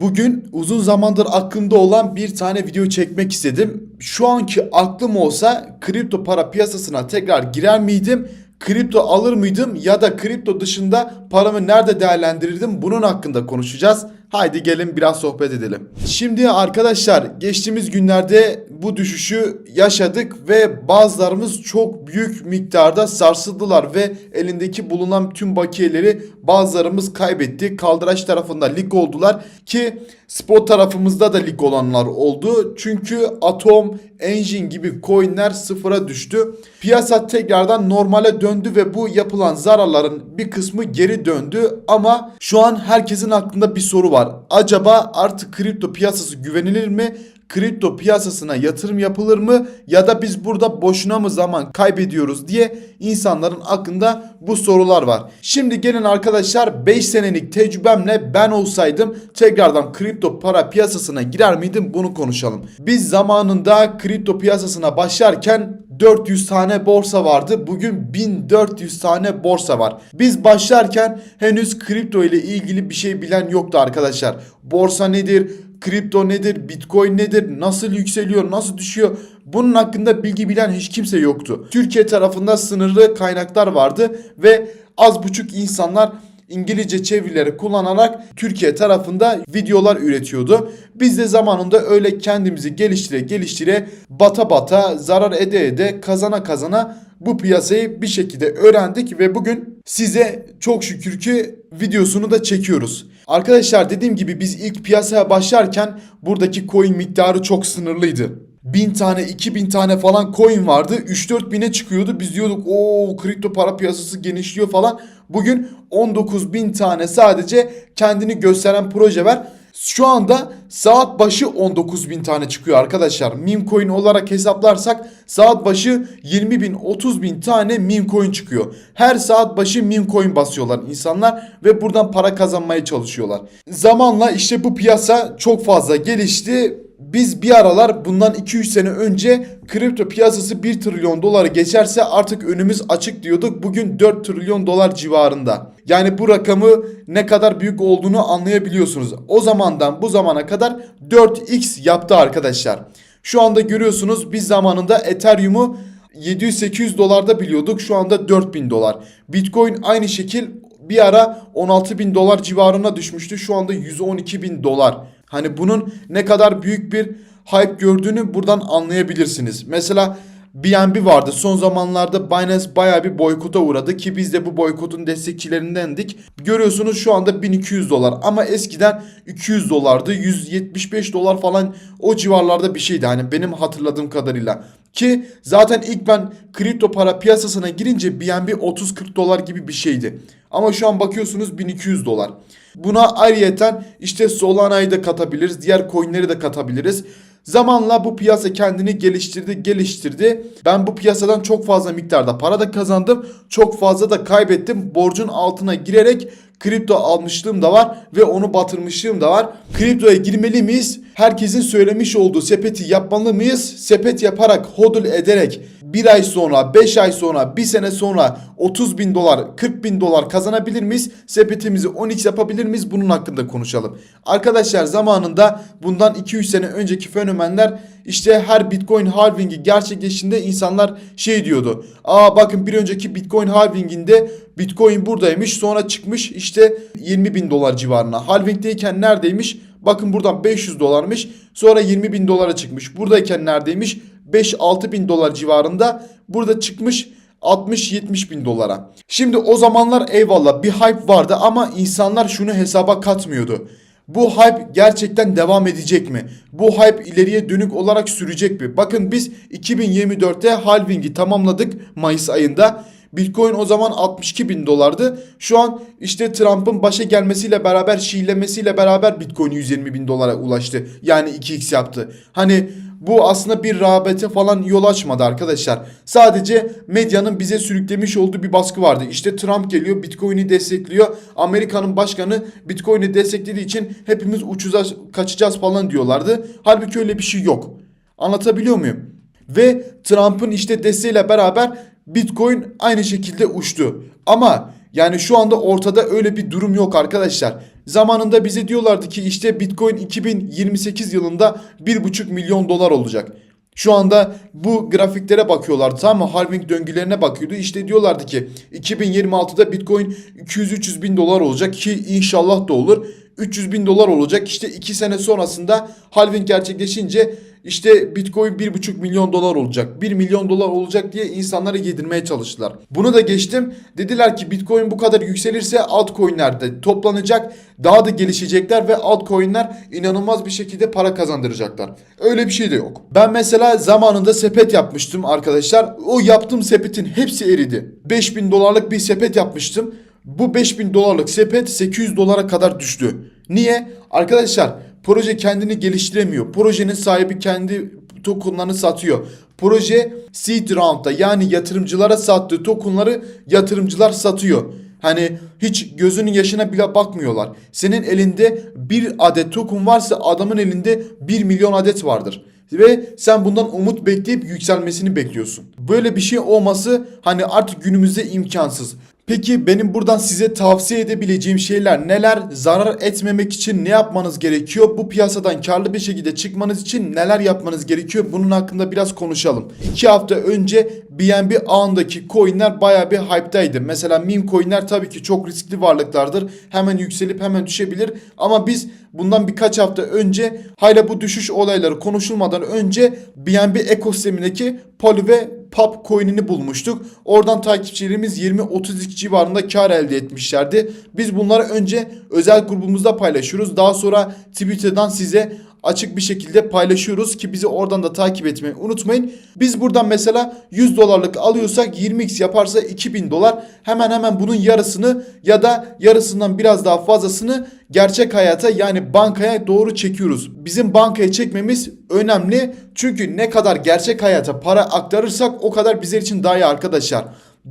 Bugün uzun zamandır aklımda olan bir tane video çekmek istedim. Şu anki aklım olsa kripto para piyasasına tekrar girer miydim? Kripto alır mıydım ya da kripto dışında paramı nerede değerlendirirdim? Bunun hakkında konuşacağız. Haydi gelin biraz sohbet edelim. Şimdi arkadaşlar geçtiğimiz günlerde bu düşüşü yaşadık ve bazılarımız çok büyük miktarda sarsıldılar ve elindeki bulunan tüm bakiyeleri bazılarımız kaybetti. Kaldıraç tarafında lig oldular ki spot tarafımızda da lig olanlar oldu. Çünkü Atom, Engine gibi coinler sıfıra düştü. Piyasa tekrardan normale döndü ve bu yapılan zararların bir kısmı geri döndü ama şu an herkesin aklında bir soru var. Acaba artık kripto piyasası güvenilir mi? Kripto piyasasına yatırım yapılır mı ya da biz burada boşuna mı zaman kaybediyoruz diye insanların aklında bu sorular var. Şimdi gelin arkadaşlar 5 senelik tecrübemle ben olsaydım tekrardan kripto para piyasasına girer miydim bunu konuşalım. Biz zamanında kripto piyasasına başlarken 400 tane borsa vardı. Bugün 1400 tane borsa var. Biz başlarken henüz kripto ile ilgili bir şey bilen yoktu arkadaşlar. Borsa nedir? Kripto nedir? Bitcoin nedir? Nasıl yükseliyor? Nasıl düşüyor? Bunun hakkında bilgi bilen hiç kimse yoktu. Türkiye tarafında sınırlı kaynaklar vardı ve az buçuk insanlar İngilizce çevirileri kullanarak Türkiye tarafında videolar üretiyordu. Biz de zamanında öyle kendimizi geliştire geliştire bata bata zarar ede ede kazana kazana bu piyasayı bir şekilde öğrendik ve bugün size çok şükür ki videosunu da çekiyoruz. Arkadaşlar dediğim gibi biz ilk piyasaya başlarken buradaki coin miktarı çok sınırlıydı. 1000 tane 2000 tane falan coin vardı. 3-4 bine çıkıyordu. Biz diyorduk o kripto para piyasası genişliyor falan. Bugün 19 bin tane sadece kendini gösteren proje var. Şu anda saat başı 19 bin tane çıkıyor arkadaşlar. Meme coin olarak hesaplarsak saat başı 20 bin 30 bin tane meme coin çıkıyor. Her saat başı meme coin basıyorlar insanlar ve buradan para kazanmaya çalışıyorlar. Zamanla işte bu piyasa çok fazla gelişti biz bir aralar bundan 2-3 sene önce kripto piyasası 1 trilyon doları geçerse artık önümüz açık diyorduk. Bugün 4 trilyon dolar civarında. Yani bu rakamı ne kadar büyük olduğunu anlayabiliyorsunuz. O zamandan bu zamana kadar 4x yaptı arkadaşlar. Şu anda görüyorsunuz biz zamanında Ethereum'u 700-800 dolarda biliyorduk. Şu anda 4000 dolar. Bitcoin aynı şekil bir ara 16 bin dolar civarına düşmüştü. Şu anda 112 bin dolar. Hani bunun ne kadar büyük bir hype gördüğünü buradan anlayabilirsiniz. Mesela BNB vardı. Son zamanlarda Binance baya bir boykota uğradı ki biz de bu boykotun destekçilerindendik. Görüyorsunuz şu anda 1200 dolar ama eskiden 200 dolardı. 175 dolar falan o civarlarda bir şeydi hani benim hatırladığım kadarıyla. Ki zaten ilk ben kripto para piyasasına girince BNB 30-40 dolar gibi bir şeydi. Ama şu an bakıyorsunuz 1200 dolar. Buna ayrıyeten işte Solana'yı da katabiliriz. Diğer coinleri de katabiliriz. Zamanla bu piyasa kendini geliştirdi, geliştirdi. Ben bu piyasadan çok fazla miktarda para da kazandım. Çok fazla da kaybettim. Borcun altına girerek kripto almışlığım da var ve onu batırmışlığım da var. Kriptoya girmeli miyiz? Herkesin söylemiş olduğu sepeti yapmalı mıyız? Sepet yaparak, hodl ederek bir ay sonra, 5 ay sonra, bir sene sonra 30 bin dolar, 40 bin dolar kazanabilir miyiz? Sepetimizi 10x yapabilir miyiz? Bunun hakkında konuşalım. Arkadaşlar zamanında bundan 2-3 sene önceki fenomenler işte her bitcoin halvingi gerçekleştiğinde insanlar şey diyordu. Aa bakın bir önceki bitcoin halvinginde bitcoin buradaymış sonra çıkmış işte 20 bin dolar civarına. Halvingdeyken neredeymiş? Bakın buradan 500 dolarmış sonra 20 bin dolara çıkmış. Buradayken neredeymiş? 5-6 bin dolar civarında burada çıkmış 60-70 bin dolara. Şimdi o zamanlar eyvallah bir hype vardı ama insanlar şunu hesaba katmıyordu. Bu hype gerçekten devam edecek mi? Bu hype ileriye dönük olarak sürecek mi? Bakın biz 2024'te halving'i tamamladık Mayıs ayında. Bitcoin o zaman 62 bin dolardı. Şu an işte Trump'ın başa gelmesiyle beraber şiilemesiyle beraber Bitcoin 120 bin dolara ulaştı. Yani 2x yaptı. Hani bu aslında bir rağbete falan yol açmadı arkadaşlar. Sadece medyanın bize sürüklemiş olduğu bir baskı vardı. İşte Trump geliyor Bitcoin'i destekliyor. Amerika'nın başkanı Bitcoin'i desteklediği için hepimiz uçacağız kaçacağız falan diyorlardı. Halbuki öyle bir şey yok. Anlatabiliyor muyum? Ve Trump'ın işte desteğiyle beraber Bitcoin aynı şekilde uçtu. Ama yani şu anda ortada öyle bir durum yok arkadaşlar. Zamanında bize diyorlardı ki işte Bitcoin 2028 yılında 1,5 milyon dolar olacak. Şu anda bu grafiklere bakıyorlardı tamam mı? Halving döngülerine bakıyordu. İşte diyorlardı ki 2026'da Bitcoin 200-300 bin dolar olacak ki inşallah da olur. 300 bin dolar olacak. İşte 2 sene sonrasında halving gerçekleşince işte Bitcoin 1,5 milyon dolar olacak. 1 milyon dolar olacak diye insanları yedirmeye çalıştılar. Bunu da geçtim. Dediler ki Bitcoin bu kadar yükselirse altcoin'ler de toplanacak. Daha da gelişecekler ve altcoin'ler inanılmaz bir şekilde para kazandıracaklar. Öyle bir şey de yok. Ben mesela zamanında sepet yapmıştım arkadaşlar. O yaptığım sepetin hepsi eridi. 5000 dolarlık bir sepet yapmıştım. Bu 5000 dolarlık sepet 800 dolara kadar düştü. Niye? Arkadaşlar proje kendini geliştiremiyor. Projenin sahibi kendi tokenlarını satıyor. Proje seed round'da yani yatırımcılara sattığı tokenları yatırımcılar satıyor. Hani hiç gözünün yaşına bile bakmıyorlar. Senin elinde bir adet token varsa adamın elinde 1 milyon adet vardır. Ve sen bundan umut bekleyip yükselmesini bekliyorsun. Böyle bir şey olması hani artık günümüzde imkansız. Peki benim buradan size tavsiye edebileceğim şeyler neler? Zarar etmemek için ne yapmanız gerekiyor? Bu piyasadan karlı bir şekilde çıkmanız için neler yapmanız gerekiyor? Bunun hakkında biraz konuşalım. 2 hafta önce BNB ağındaki coinler baya bir hype'daydı. Mesela meme coinler tabii ki çok riskli varlıklardır. Hemen yükselip hemen düşebilir. Ama biz bundan birkaç hafta önce hala bu düşüş olayları konuşulmadan önce BNB ekosistemindeki Poly ve Pop coin'ini bulmuştuk. Oradan takipçilerimiz 20-32 civarında kar elde etmişlerdi. Biz bunları önce özel grubumuzda paylaşıyoruz. Daha sonra Twitter'dan size açık bir şekilde paylaşıyoruz ki bizi oradan da takip etmeyi unutmayın. Biz buradan mesela 100 dolarlık alıyorsak 20x yaparsa 2000 dolar. Hemen hemen bunun yarısını ya da yarısından biraz daha fazlasını gerçek hayata yani bankaya doğru çekiyoruz. Bizim bankaya çekmemiz önemli. Çünkü ne kadar gerçek hayata para aktarırsak o kadar bizler için daha iyi arkadaşlar.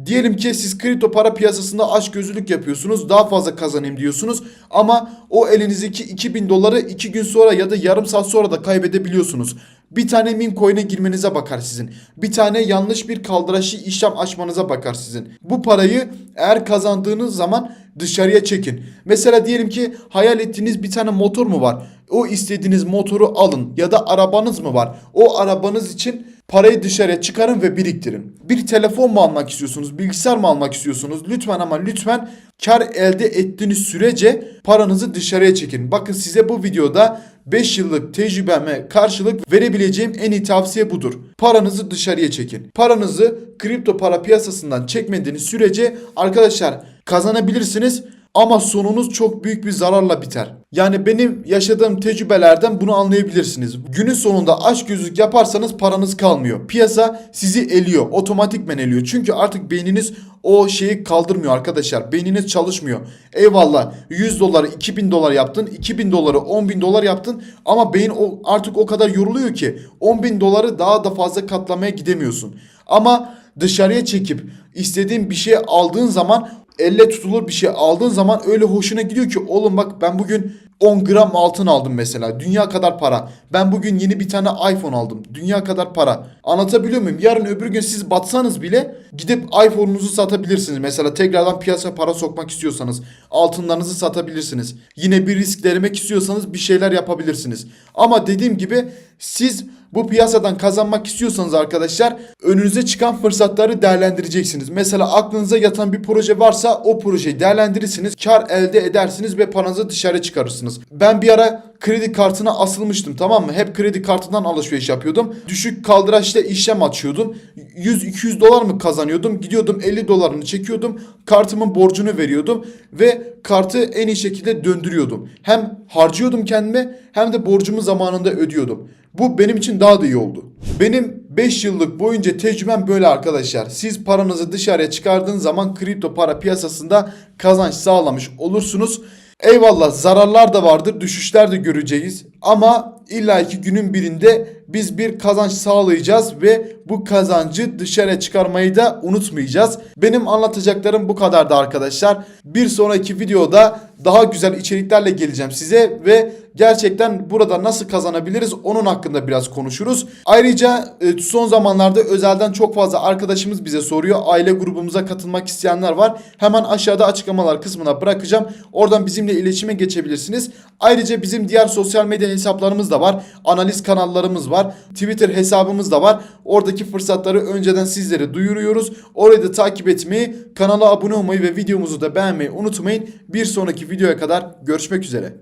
Diyelim ki siz kripto para piyasasında aç gözlülük yapıyorsunuz. Daha fazla kazanayım diyorsunuz. Ama o elinizdeki 2000 doları 2 gün sonra ya da yarım saat sonra da kaybedebiliyorsunuz. Bir tane meme coin'e girmenize bakar sizin. Bir tane yanlış bir kaldıraçlı işlem açmanıza bakar sizin. Bu parayı eğer kazandığınız zaman dışarıya çekin. Mesela diyelim ki hayal ettiğiniz bir tane motor mu var? O istediğiniz motoru alın ya da arabanız mı var? O arabanız için parayı dışarıya çıkarın ve biriktirin. Bir telefon mu almak istiyorsunuz? Bilgisayar mı almak istiyorsunuz? Lütfen ama lütfen kar elde ettiğiniz sürece paranızı dışarıya çekin. Bakın size bu videoda 5 yıllık tecrübeme karşılık verebileceğim en iyi tavsiye budur. Paranızı dışarıya çekin. Paranızı kripto para piyasasından çekmediğiniz sürece arkadaşlar kazanabilirsiniz ama sonunuz çok büyük bir zararla biter. Yani benim yaşadığım tecrübelerden bunu anlayabilirsiniz. Günün sonunda aç gözlük yaparsanız paranız kalmıyor. Piyasa sizi eliyor. Otomatikmen eliyor. Çünkü artık beyniniz o şeyi kaldırmıyor arkadaşlar. Beyniniz çalışmıyor. Eyvallah 100 doları 2000 dolar yaptın. 2000 doları 10 bin dolar yaptın. Ama beyin artık o kadar yoruluyor ki 10 bin doları daha da fazla katlamaya gidemiyorsun. Ama dışarıya çekip istediğin bir şey aldığın zaman elle tutulur bir şey aldığın zaman öyle hoşuna gidiyor ki oğlum bak ben bugün 10 gram altın aldım mesela. Dünya kadar para. Ben bugün yeni bir tane iPhone aldım. Dünya kadar para. Anlatabiliyor muyum? Yarın öbür gün siz batsanız bile gidip iPhone'unuzu satabilirsiniz. Mesela tekrardan piyasaya para sokmak istiyorsanız altınlarınızı satabilirsiniz. Yine bir risk denemek istiyorsanız bir şeyler yapabilirsiniz. Ama dediğim gibi siz bu piyasadan kazanmak istiyorsanız arkadaşlar önünüze çıkan fırsatları değerlendireceksiniz. Mesela aklınıza yatan bir proje varsa o projeyi değerlendirirsiniz. Kar elde edersiniz ve paranızı dışarı çıkarırsınız. Ben bir ara kredi kartına asılmıştım tamam mı? Hep kredi kartından alışveriş yapıyordum. Düşük kaldıraçta işlem açıyordum. 100-200 dolar mı kazanıyordum? Gidiyordum 50 dolarını çekiyordum. Kartımın borcunu veriyordum. Ve kartı en iyi şekilde döndürüyordum. Hem harcıyordum kendime hem de borcumu zamanında ödüyordum. Bu benim için daha da iyi oldu. Benim 5 yıllık boyunca tecrübem böyle arkadaşlar. Siz paranızı dışarıya çıkardığınız zaman kripto para piyasasında kazanç sağlamış olursunuz. Eyvallah zararlar da vardır, düşüşler de göreceğiz. Ama illaki günün birinde biz bir kazanç sağlayacağız ve bu kazancı dışarı çıkarmayı da unutmayacağız. Benim anlatacaklarım bu kadardı arkadaşlar. Bir sonraki videoda daha güzel içeriklerle geleceğim size ve gerçekten burada nasıl kazanabiliriz onun hakkında biraz konuşuruz. Ayrıca e, son zamanlarda özelden çok fazla arkadaşımız bize soruyor. Aile grubumuza katılmak isteyenler var. Hemen aşağıda açıklamalar kısmına bırakacağım. Oradan bizimle iletişime geçebilirsiniz. Ayrıca bizim diğer sosyal medya hesaplarımız da var. Analiz kanallarımız var. Twitter hesabımız da var. Oradaki fırsatları önceden sizlere duyuruyoruz. Orayı da takip etmeyi, kanala abone olmayı ve videomuzu da beğenmeyi unutmayın. Bir sonraki videoya kadar görüşmek üzere.